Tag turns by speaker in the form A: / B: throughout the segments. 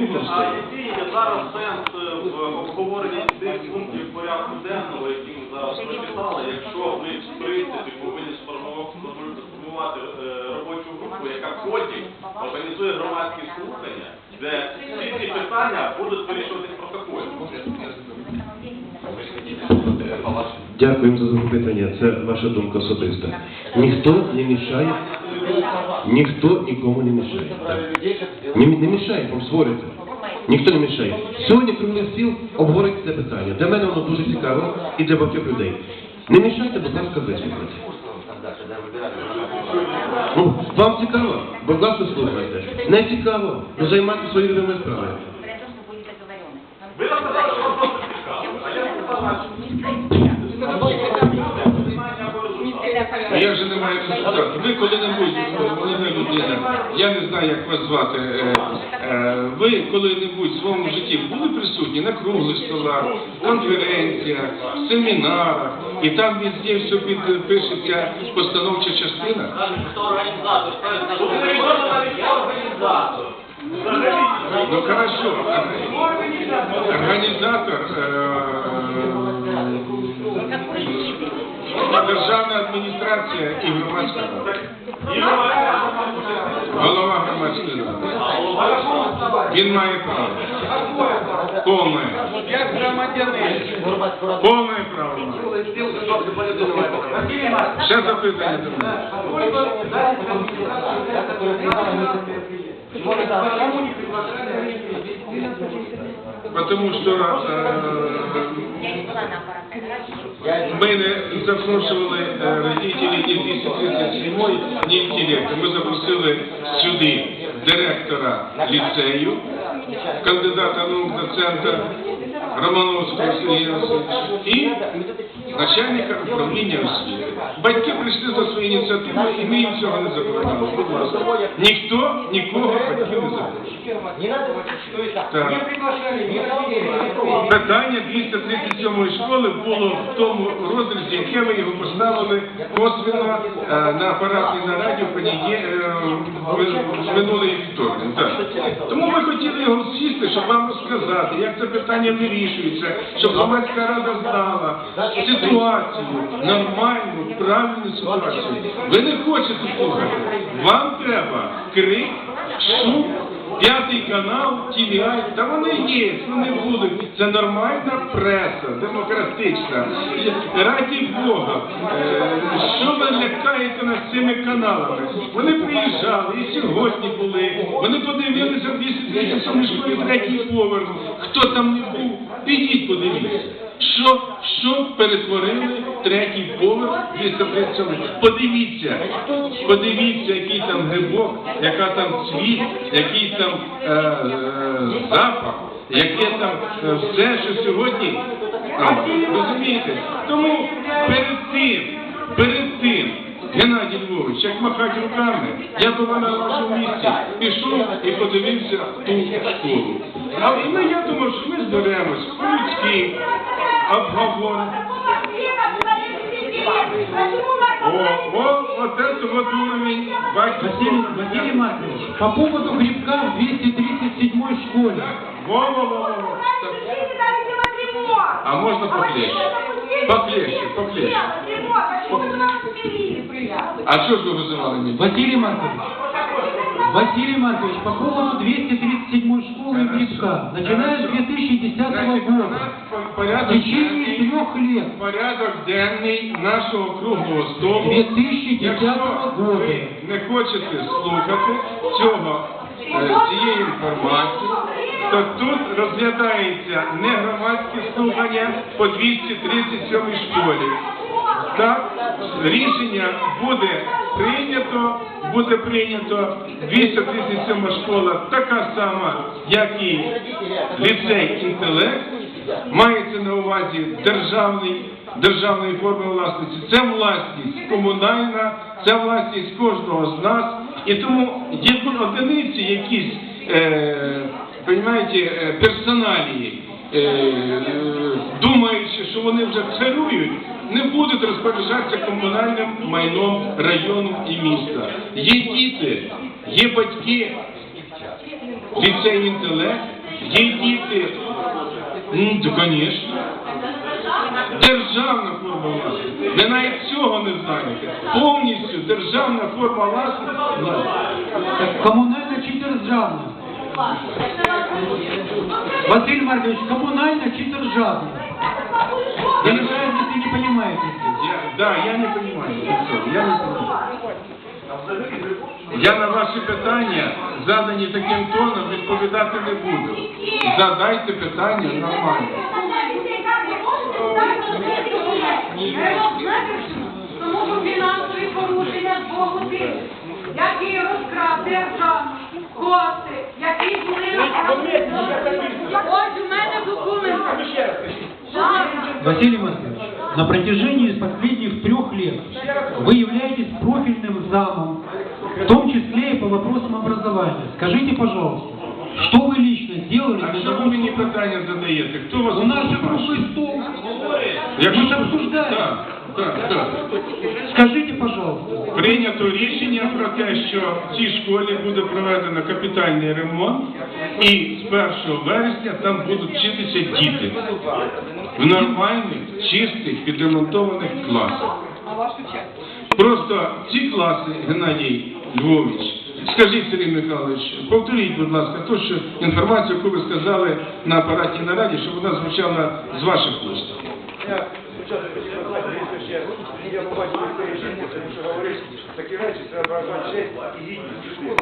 A: А який є зараз сенс е, в обговоренні тих пунктів порядку денного, які ми зараз прочитали, якщо ми в принципі повинні сформувати, сформувати е, робочу групу, яка потім організує громадські слухання, де всі ці питання будуть вирішуватись протокольно.
B: Дякуємо за запитання. Це ваша думка особиста. Ніхто не мішає, ніхто нікому не мішає. Не, не мішає, вам створюється. Ніхто не мішає. Сьогодні круглий стіл обговорить це питання. Для мене воно дуже цікаво і для багатьох людей. Не мішайте, будь ласка, вислухати. Ну, вам цікаво? Будь ласка, слухайте. Не цікаво, ну займайтеся своєю любимою справою.
A: Ви розказали, що вам просто цікаво, а я сказав,
C: Я вже не маю сказати. Ви коли-небудь, молода людина, я не знаю, як вас звати, е, е, ви коли-небудь в своєму житті були присутні на круглих столах, конференціях, семінарах, і там везде все підпишеться постановча частина?
A: Тут невідомо навіть хто організатор.
C: Ну хорошо, організатор е, державна адміністрація і громадська. Голова громадської ради. Він має право. Повне.
D: Як громадянин.
C: Повне право. Ще запитання до мене. Потому що ми не запрошували родителей ні 237 ні інтелекту. Ми запросили сюди директора ліцею, кандидата наук доцента Романовского Сергея і начальника управління освіти. Батьки прийшли за свою ініціативу, і ми їм цього не ласка. Ніхто нікого батьків не. Так. Питання 237 школи було в тому розрізі, яке ми його поставили косвенно е, на апаратній нараді в е, минулий вівторок. Тому ми хотіли його сісти, щоб вам розказати, як це питання вирішується, щоб громадська рада знала ситуацію, нормальну, правильну ситуацію. Ви не хочете слухати. Вам треба крик, шум, П'ятий канал, TVI, та вони є, вони будуть. Це нормальна преса, демократична. Раді Бога, е, що ви лякаєте нас цими каналами? Вони приїжджали і сьогодні були. Вони подивилися в 237 школі третій поверх. Хто там не був, підіть подивіться. Що, що перетворили третій поверх 237? Подивіться, подивіться, який там грибок, яка там цвіт, який там е, е, запах, яке там е, все, що сьогодні. А, розумієте? Тому перед тим, перед тим, Геннадій Львович, як махати руками, я би на вашому місці пішов і подивився ту школу. А ми, я думаю, що ми зберемось по-людськи, обговоримо. О, о, вот это вот уровень,
D: Василий, Василий Маркович, по поводу грибка в 237 школе.
C: Во-во-во-во. А можно поплечь? Поплечь, поплечь. А что ж вы вызывали меня?
D: Василий Маркович, Василий Маркович, по поводу 237 школы и грибка, начиная с 2010
C: Значит, у
D: года, в
C: порядок
D: течение
C: денний,
D: трех лет,
C: порядок денний нашого круглого столу.
D: 2010
C: Якщо
D: года,
C: ви не хочете слухати цього, е, цієї інформації, то тут розглядається не громадське слухання по 237 школі. Так, рішення буде прийнято, буде прийнято. 237 школа, така сама, як і ліцей інтелект, мається на увазі державний, державної форми власності. Це власність комунальна, це власність кожного з нас. І тому є одиниці якісь, е, розумієте, е, персоналії, е, думаючи, що вони вже царюють, не будуть розпоряджатися комунальним майном району і міста. Є діти, є батьки, ліцей інтелект, є діти. Ну, то, звісно. Державна форма власності. Ви навіть цього не знаєте. Повністю державна форма власності.
D: Так, коммунально чи державно? Василий Маркович, коммунально чи державно? Или вы разницы не понимаете?
C: Я, да, я не розумію. Я не розумію. Я на ваші питання, задані таким тоном, відповідати не буду. Задайте питання нормально.
E: Тому що фінансові порушення з боку тих, які розкрав державу, кошти, які були Ось у мене документи.
D: Василий Маркович, на протяжении последних трех лет вы являетесь профильным замом, в том числе и по вопросам образования. Скажите, пожалуйста, что вы лично сделали
C: А
D: для
C: що ви
D: того,
C: мені
D: чтобы...
C: питання задаєте? Хто вас
D: У нас же
C: спрашує?
D: круглый стол.
C: Якщо
D: Мы же обсуждаем.
C: Так, так, так.
D: Скажите, пожалуйста,
C: Прийнято рішення про те, що в цій школі буде проведено капітальний ремонт, і з 1 вересня там будуть вчитися діти В нормальних, чистих, підремонтованих класах. Просто ці класи, Геннадій Львович, скажіть, Сергій Михайлович, повторіть, будь ласка, ту що інформацію, яку ви сказали на апараті нараді, щоб вона звучала з ваших уст.
F: Я спочатку хотів сказати, що ще я побачив цієї жінки, тому що говориш, такі речі треба вважати честь і гідність людини.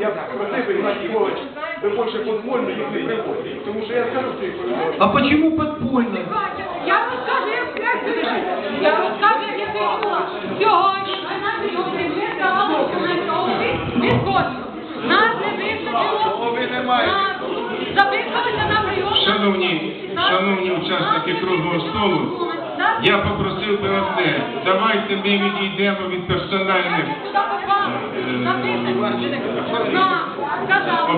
F: Я просив би, Геннадій Львович, ви більше подвольно їх не приводите, тому що я скажу, що їх переводять.
D: а почему подпольно?
E: Я розкажу, як ти Я розкажу, як я прийшла. Сьогодні на прийомі ми здавали документи відходимо. Нас не вистачило. Нас записалися на.
C: Шановні, учасники круглого столу, я попросив би одне, давайте ми відійдемо від персональних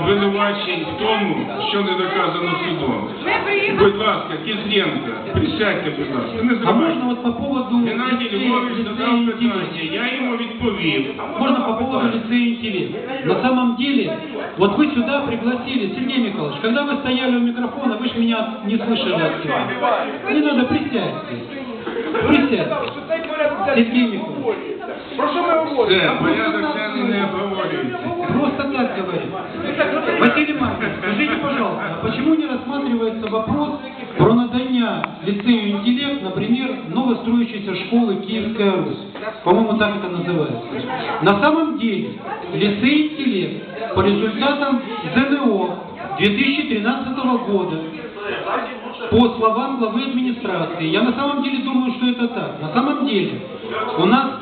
C: обвинувачень в тому, що не доказано судом.
E: Ми приїхали.
C: Будь ласка, Кізленко, присядьте, будь ласка, не
D: А можно
C: зривайте.
D: вот по поводу
C: Геннадій
D: лицея-
C: Львович
D: лицея
C: задав
D: интеллект?
C: питання, я йому відповів.
D: Можно по поводу лицея интеллект. На самом деле, вот вы сюда пригласили, Сергей Михайлович, когда вы стояли у микрофона, вы же меня не слышали отсюда. Не надо, присядьте. Присядьте. Сергей Михайлович,
F: Про що ми говоримо?
C: Все, порядок денний не обговорюється.
D: Просто так говорит. Василий Маркович, скажите, пожалуйста, а почему не рассматривается вопрос про надання лицею интеллект, например, новостроящейся школы Киевская Русь? По-моему, так это называется. На самом деле, лицей интеллект по результатам ЗНО 2013 года по словам главы администрации, я на самом деле думаю, что это так. На самом деле, у нас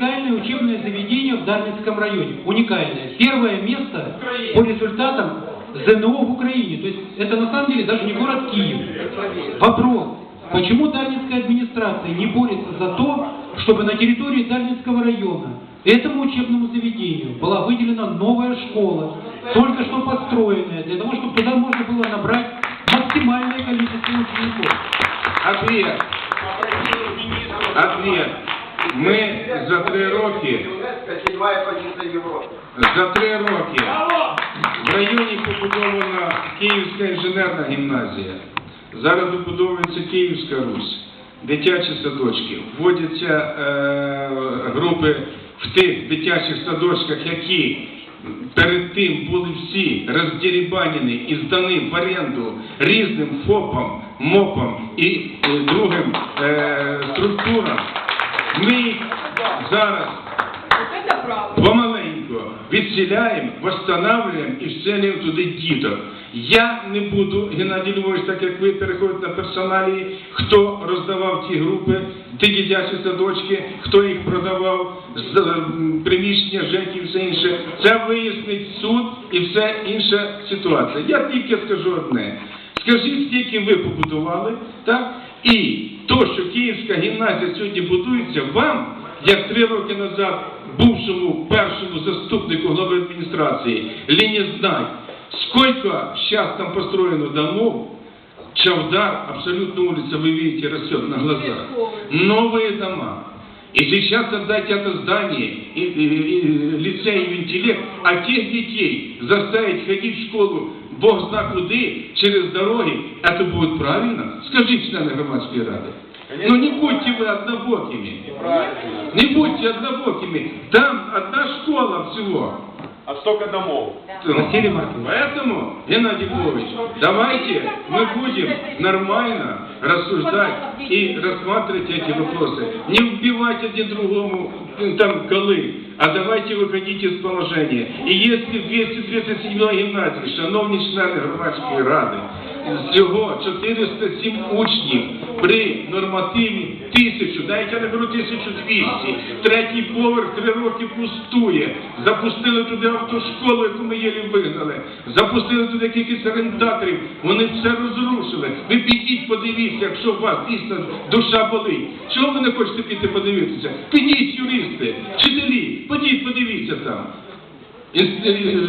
D: уникальное учебное заведение в Дарницком районе. Уникальное. Первое место по результатам ЗНО в Украине. То есть это на самом деле даже не город Киев. Вопрос. Почему Дарницкая администрация не борется за то, чтобы на территории Дарницкого района этому учебному заведению была выделена новая школа, только что построенная, для того, чтобы туда можно было набрать максимальное количество учеников?
C: Ответ. Ми за три роки, за три роки в районі побудована Київська інженерна гімназія. Зараз вибудовується Київська Русь, дитячі садочки. Вводяться е, групи в тих дитячих садочках, які перед тим були всі роздерібанені і здані в оренду різним ФОПам, МОПам і е, другим е, структурам. Ми зараз помаленьку відселяємо, восстанавливаємо і вселюємо туди діток. Я не буду, Геннадій Львович, так як ви переходите на персоналії, хто роздавав ті групи, ті дитячі садочки, хто їх продавав, приміщення ЖЕК і все інше. Це вияснить суд і все інша ситуація. Я тільки скажу одне. Скажіть, скільки ви побудували, так? І то, що Київська гімназія сьогодні будується, вам, як три роки назад, бувшому першому заступнику глави адміністрації, ли знай, скільки сколько сейчас там построєно домов, Чавдар, абсолютно улица, вы видите, растет на глазах. Новые дома. И сейчас отдать это здание, и, и- и лицей в интеллект, а тех детей заставить ходить в школу, Бог зна куди, через дороги, это будет правильно? Скажите, члены громадской рады. Ну не будьте вы однобокими. Не будьте однобокими. Там одна школа всего.
F: А столько домов.
D: Василий Маркович.
C: Поэтому, Геннадий Львович, давайте мы будем нормально рассуждать и рассматривать эти вопросы. Не убивать один другому э, там колы, а давайте выходить из положения. И если в 237 гімназії, шановні члени громадської ради, всього 407 учнів при нормативі тисячу, навіть я не беру 1200, третій поверх три роки пустує, запустили туди автошколу, яку ми єлі вигнали, запустили туди кількість орендаторів, вони все розрушили. Ви підіть, подивіться, якщо у вас дійсно душа болить. Чого ви не хочете піти подивитися? Підіть, юристи, вчителі, підіть, подивіться там. Е,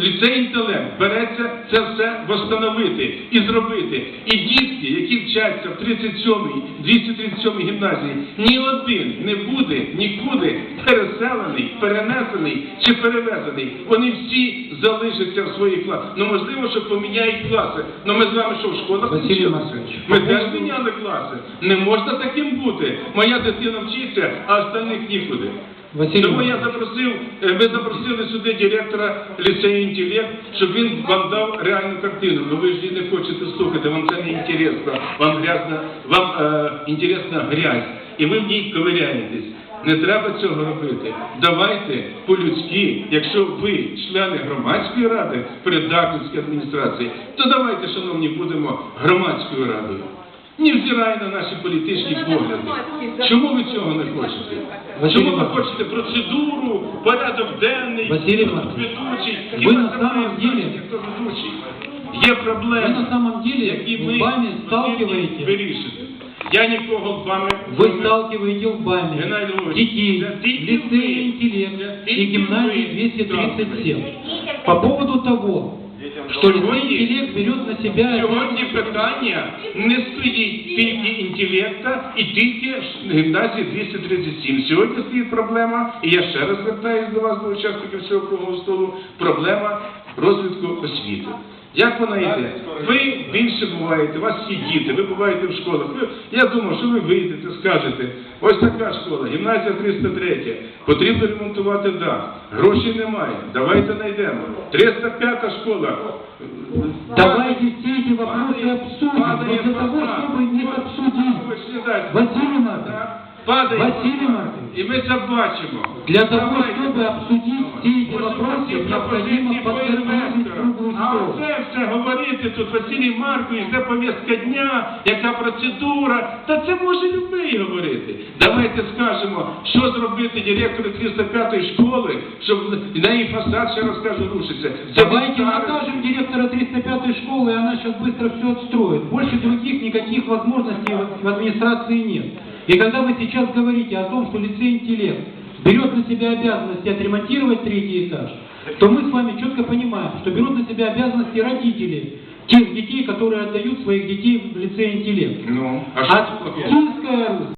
C: Ліцей інтелект береться це все восстановити і зробити. І дітки, які вчаться в 37-й, 237-й гімназії, ні один не буде нікуди переселений, перенесений чи перевезений. Вони всі залишаться в своїх класах. Ну можливо, що поміняють класи. Ну ми з вами що в школах вчилися? Ми теж міняли класи. Не можна таким бути. Моя дитина вчиться, а остальних нікуди. Тому я запросив, е, ви запросили сюди директора ліцею інтелект, щоб він вам дав реальну картину. Ну ви ж її не хочете слухати, вам це не інтересно, вам грязна, вам е, інтересна грязь, і ви в ній ковиряєтесь. Не треба цього робити. Давайте по-людськи, якщо ви члени громадської ради при Дарницькій адміністрації, то давайте, шановні, будемо громадською радою. Невзирає на наші політичні погляди. Чому ви цього не хочете? Чому ви хочете процедуру, порядок денний, ведучий?
D: ви на самом деле-
C: хто ведучий? Є проблеми,
D: Вы на самом деле
C: які ми
D: сталкиваете,
C: вирішити. Я нікого з вами
D: вы сталкиваете лбами детей
C: ви,
D: лицея интеллект и гимназии 237. По поводу того, что лицей
C: Сьогодні-
D: интеллект берет на себя
C: Сьогодні питання не стоїть тільки інтелекта і тільки гімназії 237. Сьогодні стоїть проблема, і я ще раз звертаюся до вас, до учасників цього круглого столу, проблема розвитку освіти. Як вона йде? Ви більше буваєте, у вас всі діти, ви буваєте в школах. Ви, я думав, що ви вийдете, скажете, ось така школа, гімназія 303, потрібно ремонтувати дах, грошей немає, давайте знайдемо. 305 школа.
D: Давайте все эти вопросы обсудим, но для того, чтобы их обсудить. Василий Маркович,
C: Падає.
D: Василий Маркович,
C: І ми це бачимо.
D: для того,
C: Давайте.
D: чтобы обсудить все эти
C: Ось
D: вопросы,
C: ці
D: необходимо
C: пропозиції по
D: подготовить
C: інвесторам.
D: круглый
C: А
D: стол.
C: оце все говорити тут Василій Маркович, де повістка дня, яка процедура, та це може любий говорити. Давайте скажемо, що зробити директору 305 школи, щоб на її фасад ще раз кажу рушиться. Це
D: Давайте
C: від старості.
D: накажем директора 305 школы, и она сейчас быстро все отстроит. Больше других никаких возможностей в- в администрации нет. И когда вы сейчас говорите о том, что лицей интеллект берет на себя обязанности отремонтировать третий этаж, то мы с вами четко понимаем, что берут на себя обязанности родители тех детей, которые отдают своих детей в лице интеллект.
C: Ну, а что,
D: А? Киевская Русь